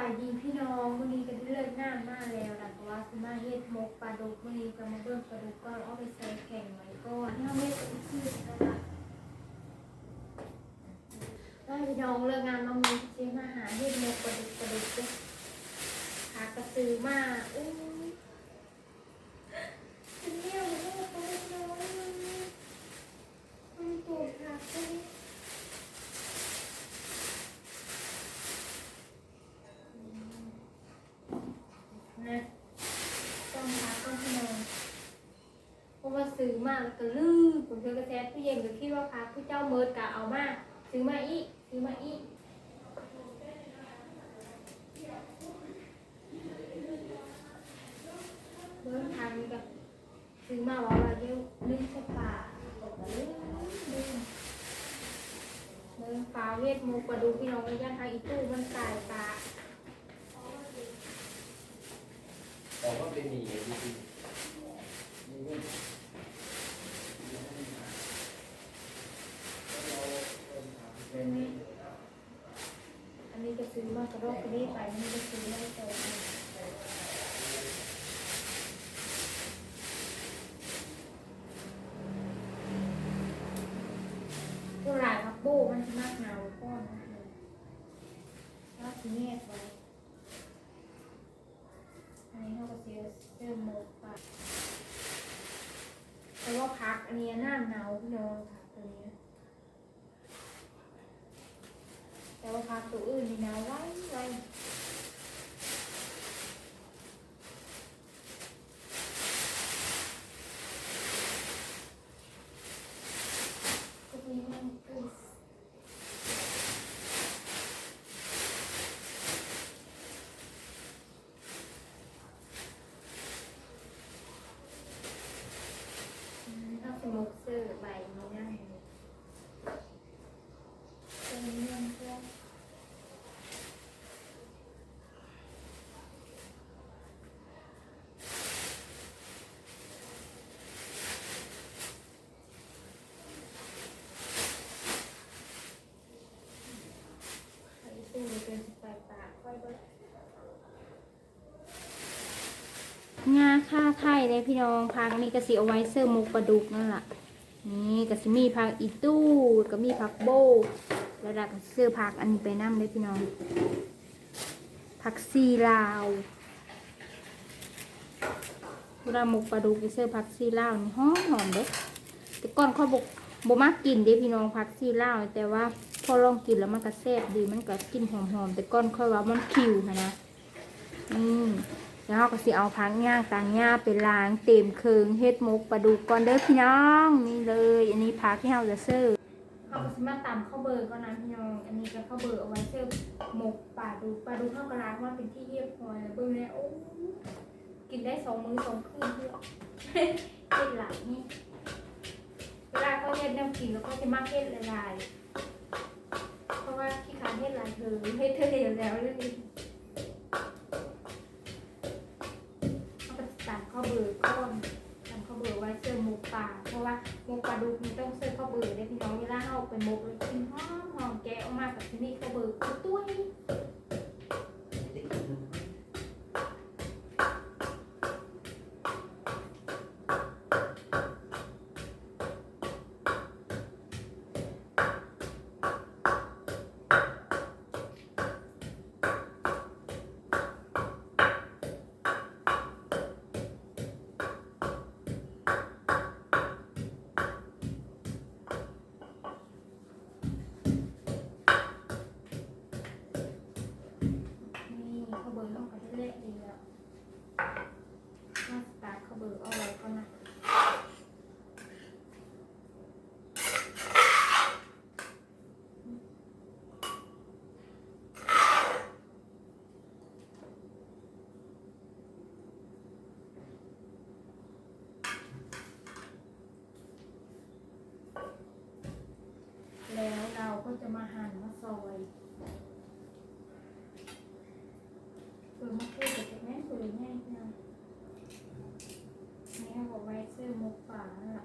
ายดีพี่น้องวันนี้ก็ได้เลิกงานมาแล้วนะเพราะว่าคือมาเฮ็ดมกปลาดุกวันนี้ก็มาเบิ่งปลาดุกก่อนเอาไปใส่แข็งไว้ก่อนที่เราเฮ็ดเป็นที่นะคะได้พี่น้องเลิกงานมามีเจ๊มาหาเฮ็ดมกปลาดุกปลาดุกเด้อหากระสือมาอุ้ยเป็นเลี้ยวเลยปลาดุกน้อยมันมันตัวหักเลย นะต้องพาต้องพี่น้องเพราะว่าซื้อมา แล้วก็ลืมผมเจอกระแสตู้เย็นก็คิดว่าพาผู้เจ้าเมิดกะเอามาซื้อมาอีกซื้อมาอีกเบิ้งทางนี้ก็ซื้อมาว่าว่าเดี๋ยวลืมส่ปากบอกว่าลืมลืมเบิ้งปลาเวทมนต์ปลาดูพี่น้องในย่านทางอีตู้มันตายปลาแต่ว่าเป็นหนีจริง อันนี้อันนี้จะซื้อมากระโดดกระดี่ไปอันนี้จะซื้อไม่เจอตัวหลายพักโบ้มันจะมากเงาก้อนนะแล้วทีนี้ไว้อั เริ่มหมดไปแต่ว่าพักอันนี้หน้าหนาวพี่น้องค่ะตัวนี้แต่ว่าพักตัวอื่นนี่นะไว้ไว้ก็มีมันอุสอืมเอาสมุกเซอร์ใบนี้นั่นเป็นเรื่องเพื่อน ไอ้ตู้เป็นสิบแปดบาทค่อยเบิดงา ค่าไข่เลยพี่น้องพักนี่ก็สิเอาไว้เสิร์ฟหมกปลาดุกนั่นแหละนี่ก็สิมีผักอีตู้ก็มีผักโบแล้วดักเสื้อผักอันนี้ไปน้ำเลยพี่น้องผักซีลาวเวลาหมกปลาดุกก็เสื้อผักซีลาวนี่หอมหอมเด้แต่ก่อนค่อยบกบมากกินเด้พี่น้องผักซีลาวแต่ว่าพอลองกินแล้วมันก็แซ่บดีมันก็กินหอมๆแต่ก้อนค่อยว่ามันคิวค่ะนะอืม แล้วเราก็สิเอาพังย่างต่างย่าไปล้างเต็มเคืองเฮ็ดหมกปลาดุกก่อนเด้อพี่น้องนี่เลย อันนี้พักที่เราจะเสิร์ฟเราก็สิมาตำข้าวเบอร์ก่อนนะพี่น้องอันนี้ก็ข้าวเบอร์เอาไว้เสิร์ฟหมกปลาดุกปลาดุกข้าวกระลางว่าเป็นที่เรียบร้อยแล้วเบิ่งแล้วโอ้กินได้สองมื้อสองคืนเพื่อเฮ็ดหลายนี่เวลาก็เฮ็ดแนวกินแล้วก็จะมาเฮ็ดละลายเพราะว่าขี้ขาเฮ็ดหลายเธอเฮ็ดเธอเดียวแล้วเลยเข เบื่อก้อนทำข้าวเบื่อไว้เสิร์ฟหมูป่าเพราะว่าหมูปลาดุกมันต้องเสิร์ฟข้าวเบื่อได้พี่น้องเวลาเอาไปหมกเลยกินหอมหอมแกะออกมากับที่นี่ข้าวเบื่อคือตุ้ยนี่ข้าวเบื่อต้องกับเละดีแล้วมาสตาร์ทข้าวเบื่อเอาไว้ก่อนนะ แล้วเราก็จะมา หั่นมาซอยเปิดมาคือเทศแม่เปิดง่ายนะแม่บอกไว้เสื้อมุกป่าน่ะ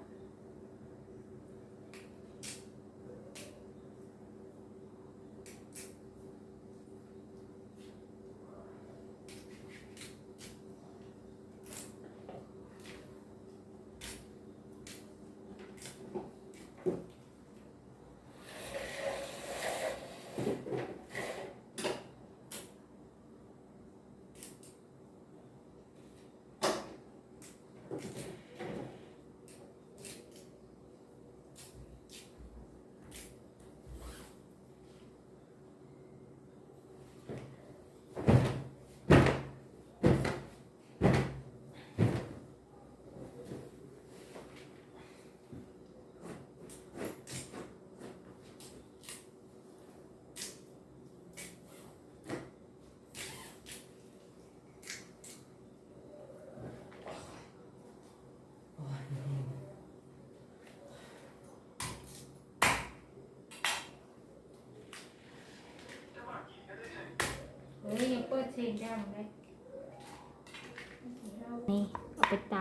ออยังเปิดเสียงดังเลยนี่เอาไปต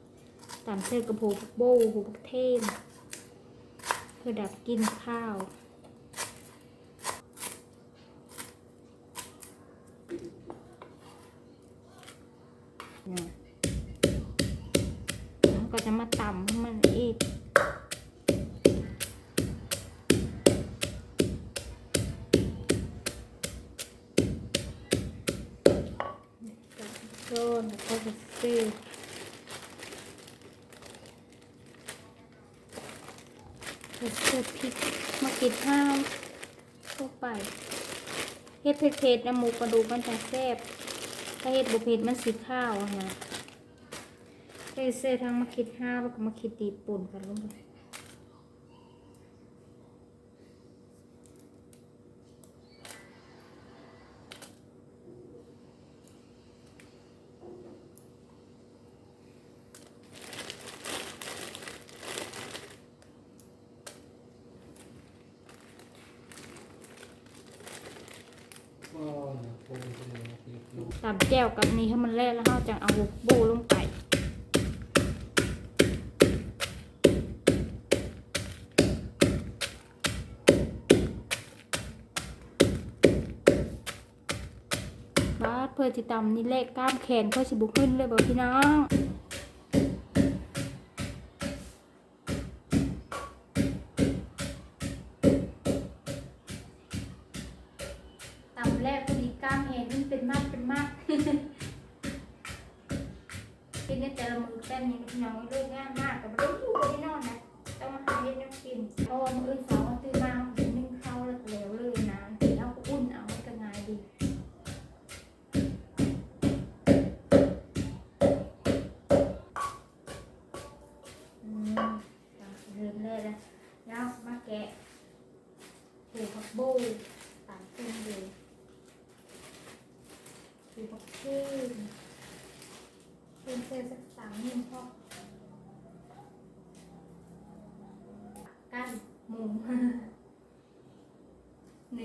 ำตำเส้นกระโพกโบหูกเทมเพื่อดับกินข้าว เนี่ยแล้วก็จะมาตำให้มันอีกก้อนแล้วก็จะซื้อจะซื้อพริกมากินข้าวเข้าไป เฮ็ดเผ็ดๆนะหมูกระดูกมันจะแซ่บถ้าเฮ็ดบุเผ็ดมันสีข้าวอะนะก็เซ่ทั้งมาคิดห้าวแล้วก็มาคิดตีปุ่นกันลงไป ตำแก้วกับนี้ให้มันแล่แล้วเราจะเอาโบลงไปบาดเพื่อที่ตำนี่เลขกล้ามแขนเพื่อสิบุขึ้นเลยบอกพี่น้องตำแรกพอดีกล้ามแขนนี่เป็นมากเป็นมาก แต่ละมือแต้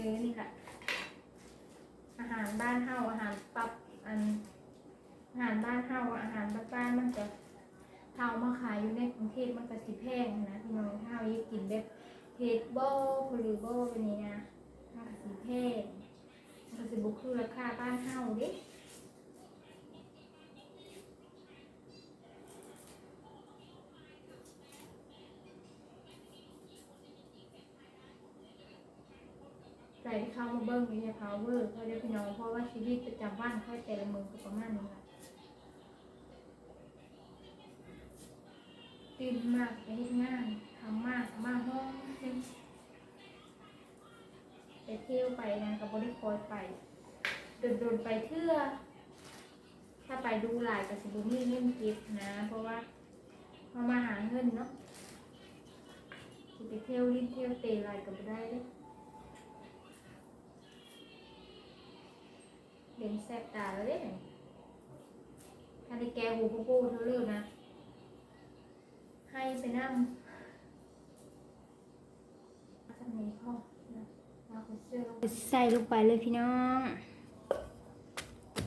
เนื้อนี่ค่ะ อาหารบ้านเฮาอาหารปรับอันอาหารบ้านเฮาอาหารบ้านๆมันจะเฮามาขายอยู่ในกรุงเทพมันก็สิแพงนะพี่น้องเฮาอยากกินแบบเฮดโบหรือโบแบบนี้นะมันก็สิแพงมันก็สิบุกคือราคาบ้านเฮาเดิ ใส่ที่เขามาเบิ้งนี่จะพาวเวอร์เขาเรียกพี่น้องเพราะว่าชีวิตประจำวันเขาแต่ละมือก็ประมาณนี้แหละตื่นมากไปเฮ็ดงานทำมากมาห้องไปเที่ยวไปงานกับบริคอยไปโดนโดนๆไปเทื่อถ้าไปดูหลายกับสิบุมีเงินเก็บนะ เพราะว่าเขามาหาเงินเนาะสิไปเที่ยวลิ้นเที่ยวเตะหลายกับบ่ได้เด้ เด่นแสบตาแล้วเด้ถ้าได้แกหูโป้ๆเท่าเรื่องนะ ให้ไปนั่งทำนี้พ่อนะเอาไปเสื้องใส่ลงไปเลยพี่น้อง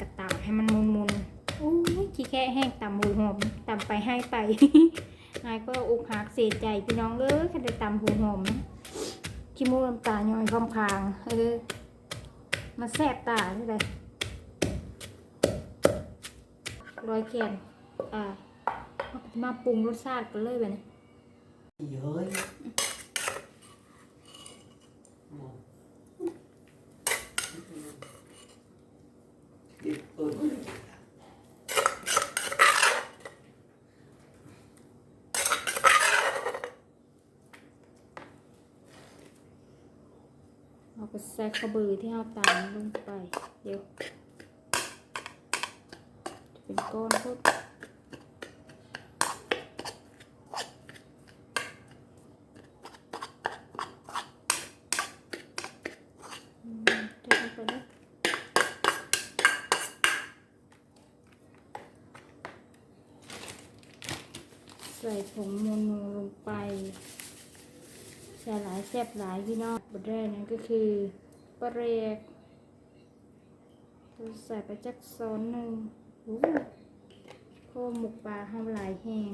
กระตำให้มันมุนๆอู้ยขี้แค่แห้งตำหูหอมตำไปให้ไปนายก็อกหักเสียใจพี่น้องเลยแค่ได้ตำหูหอมขี้มูกน้ำตาย่อยคำพางเออมาแสบตาที่ไร รอยแขนอ่ามาปรุงรสชาติกันเลยแบบนี้เย้ยเด็กเปิดเราก็ใส่ข้าวเบือที่เราตามลงไป เดี๋ยวจะเป็น ก้นพุดใส่ผงโมโนลงไปใส่หลายแซ่บหลายพี่น้องบทแรกนั้นก็คือปลาเรกใส่ไปจักซ้อนหนึ่ง โอ้โคหมกปลาห้าหลายแหง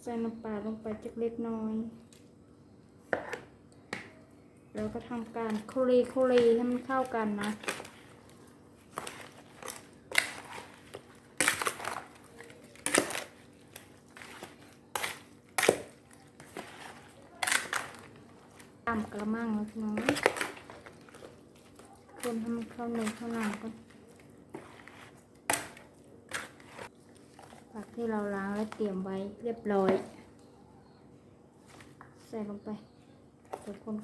ใส่น้ำปลาลงไปจักเล็กน้อย แล้วก็ทำการโคเลโคเลให้มันเข้ากันนะตามกระมังแล้วพี่น้องคนให้มันเข้าเนื้อเข้าหนังก่อน ผักที่เราล้างและเตรียมไว้เรียบร้อย ใส่ลงไปเดี๋ยวคน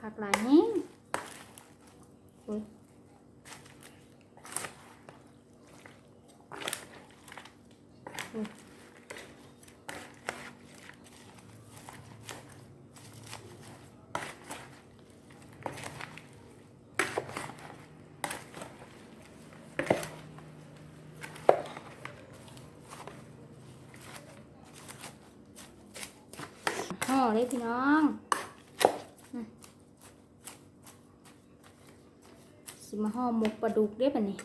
ผักหลายแห้งโอ้ยโอ้ย ห่อเลย พี่น้องอืมสิมาห่อหมกปลาดุกได้ปะนี่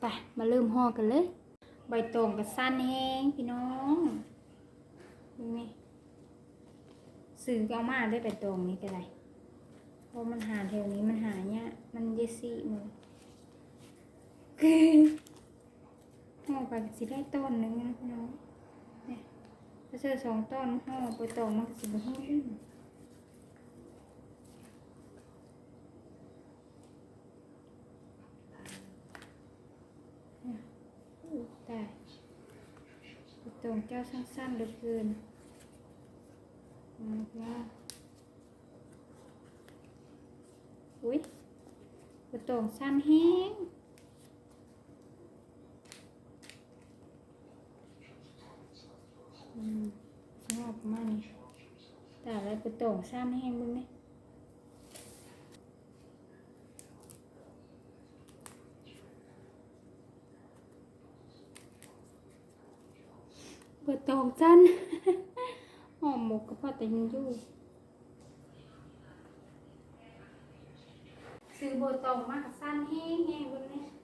ไปมาเริ่มห่อกันเลย ใบตองกับสั้นแห้งพี่น้องดูนี่ซื้อเอามาได้ใบตองนี้ก็ได้เพราะมันหาแถวนี้มันหาเนี่ยมันเยซี่มือห่อไปสิได้ต้นหนึงนะพี่น้อง เจอสองต้นห่อไปตองมันก็สิบห่อขึ้นตายไปตองเจ้าสั้นๆเหลือเกินอืมว่าอุ้ยไปตองสั้นแห้ง อืมชอบ มากนี่ต่อะไรไปโต่งซ้ำแห้งบ้างไหมเปิดตองจันหอมหมกก็พอแต่ยังอยู่ซื้อโบตองมากสั้นแห้งแห้งบ้างไ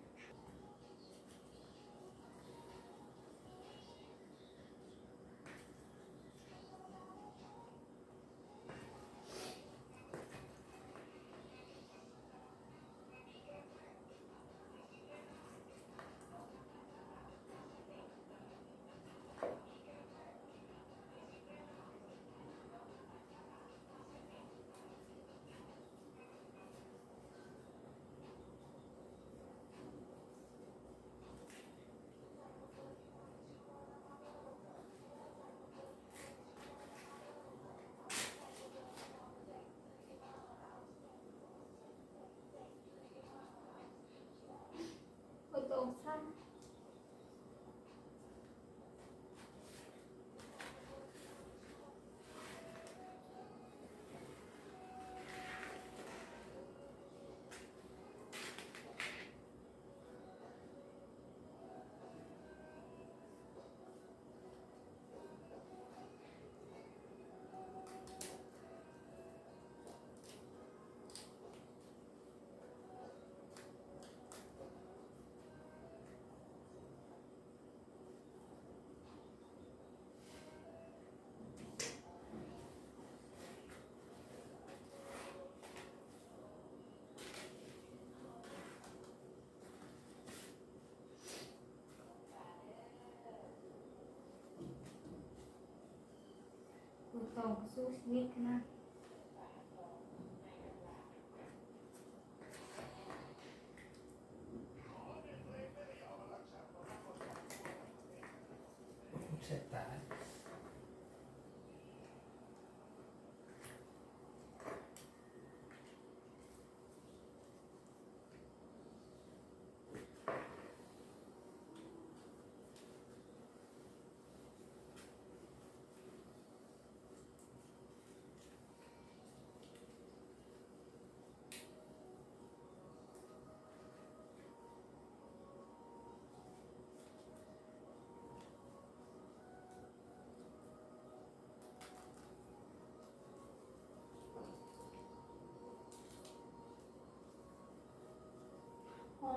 เปิด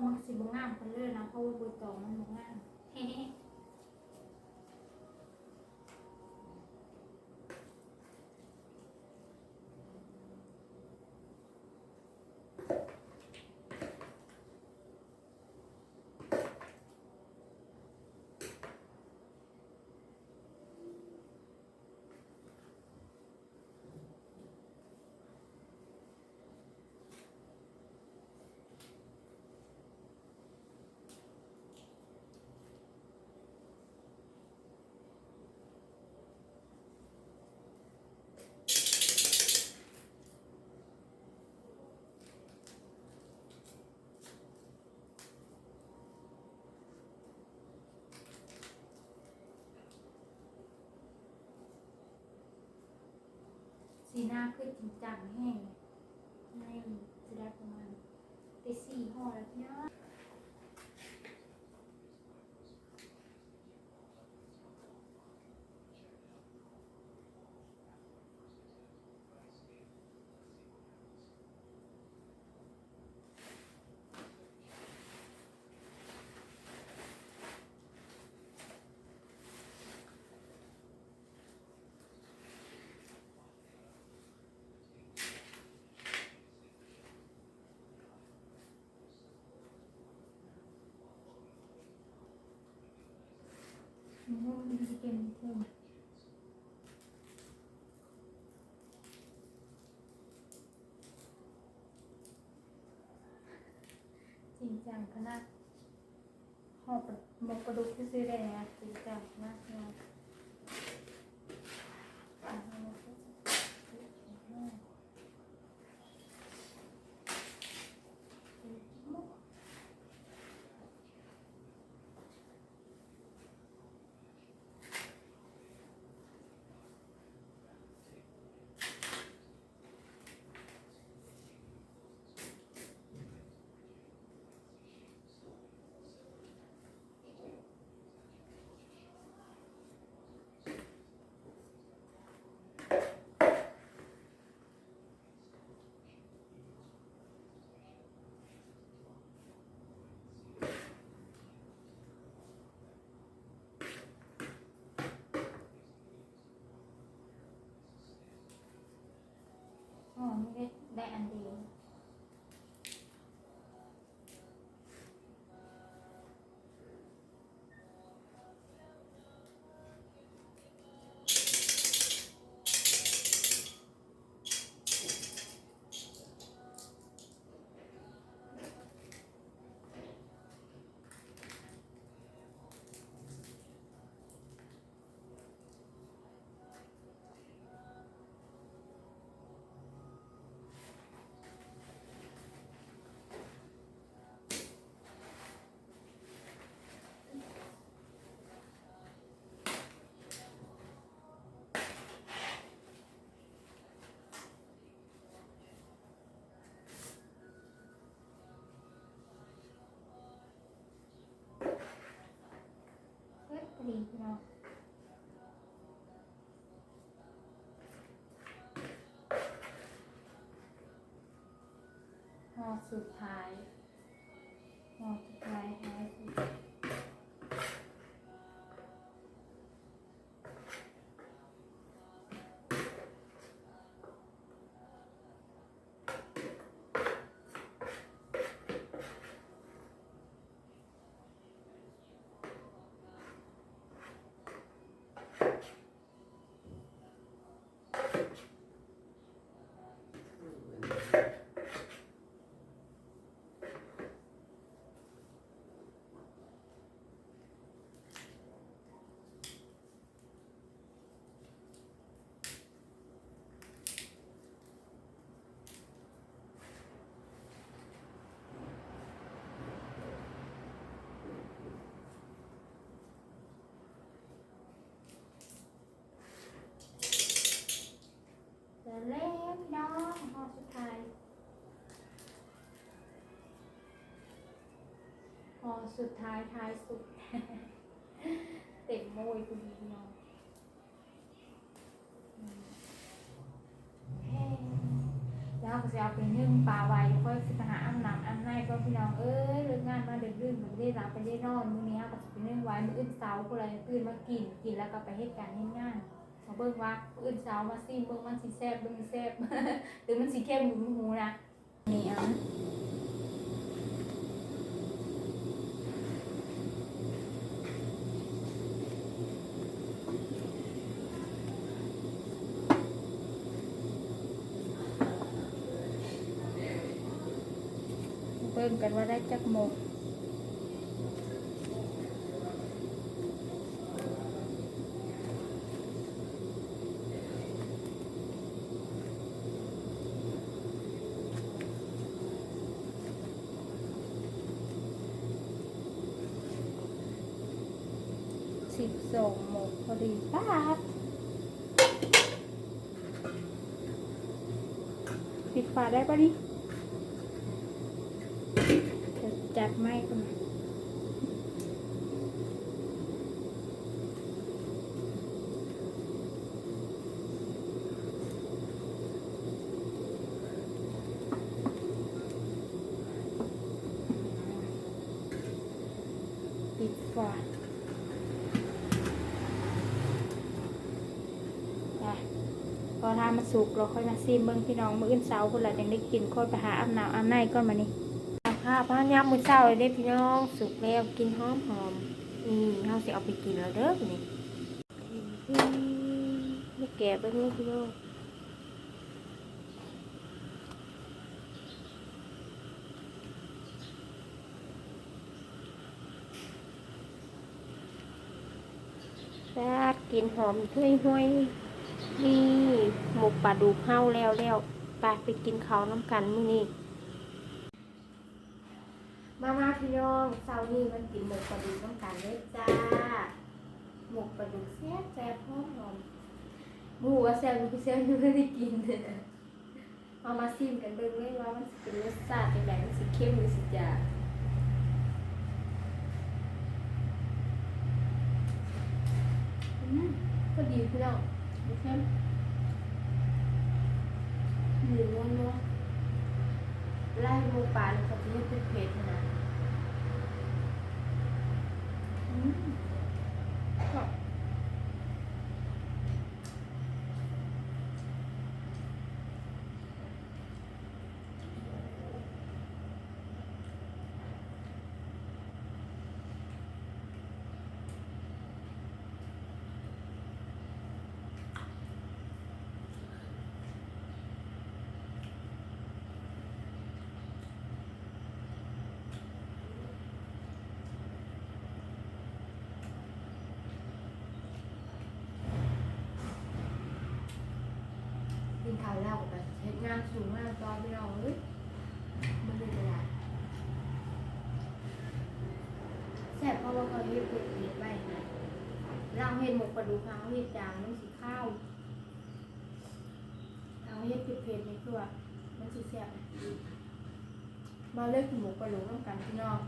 มันสิบ่งามกันเลยนะเพราะว่าใบตองมันบ่งามเฮ้ สีหน้าคือจริงจังแห้งในจะได้ประมาณไปสี่ห่อแล้วพี่น้องมันก็มัน จริงจังขนาดหอบหมกกระดูกที่ซื้อได้นะจริงจังมากเลยอะเอามาสิอะ อ๋อไดีเฮ้ยพอดีพี่น้องห่อสุดท้ายหอสุดท้ายท้าย สุดเสร็จแล้วพี่น้องห่อสุดท้ายหอสุดท้ายท้ายสุด เต็มโมยคุณพี่น้องอืมเฮ้ยเดี๋ยวก็จะเอาไปนึ่งปลาไว้ค่อยสิหาอันน้ำอันในก็พี่น้องเอ้ยเลิกงานมาเดินรื่นก็ไม่ได้รับไปได้นอนมื้อนี้ก็จะไปนึ่งไว้มื้ออื่นเช้าก็เลยตื่นมากินกินแล้วก็ไปเฮ็ดการเฮ็ดงาน มาเบิ่งว่ามื้ออื่นเช้ามาซิมเบิ่งมันสิแซ่บเบิ่งสิแซ่บหรือมันสิเข้มหรือมันหูนะนี่เอะเบิ่งกันว่าได้จักโมง สิบสองหมกพอดีป้าบปิดฝาได้ปะนี่จะจัดไม้ก่อนมาปิดฝา จ้ะพ อทามันสุกเราค่อยมาซีมเบิ้งพี่น้องมื้ออื่นเสาร์คนละยังได้กินค่อยไปหาอาบน้ำอาบในก่อนมานี่ค่ะพานยามมื้อเช้าเลยเด้พี่น้องสุกแล้วกินหอมหอมนี่เฮาสิเอาไปกินแล้วเด้อนี่อืมนี่แกะเบิ้งพี่น้องแซ่บกินหอมห้วยห้วย นี่หมกปลาดุกเฮาแล้วแล้วไปไปกินข้าวน้ำกันมื้อนี้มามาพี่น้องเช้านี้มันกินหมกปลาดุกน้ำกันเลยจ้า หมกปลาดุกแซ่บแซ่บหอมหอมหมูว่าแซ่บพี่แซ่บยังไม่ได้กินเลยเอามาซิมกันเบิ่งเลยว่ามันสิเป็นรสชาติเป็นไงมันสิเข้มหรือสิจางก็ดีพี่น้อง หนึ่งวันเนาะไล่หมูปลาเลยเขาจะให้เผ็ดๆนะอืมชอบ กินข้าวแล้วก็เฮ็ดงาน สูงมากตอนพี่น้องเอ้ยมันเป็นอะไรแสบเพราะว่าเขาเฮ็ดเป็ดเผ็ดไว้นะเราเฮ็ดหมกปลาดุกเขาเฮ็ดจางมันสิข้าวเราเฮ็ดเผ็ดเผ็ดนี่คือว่ามันสิแสบมาเลิกกินหมกปลาดุกน้ำกันพี่น้อง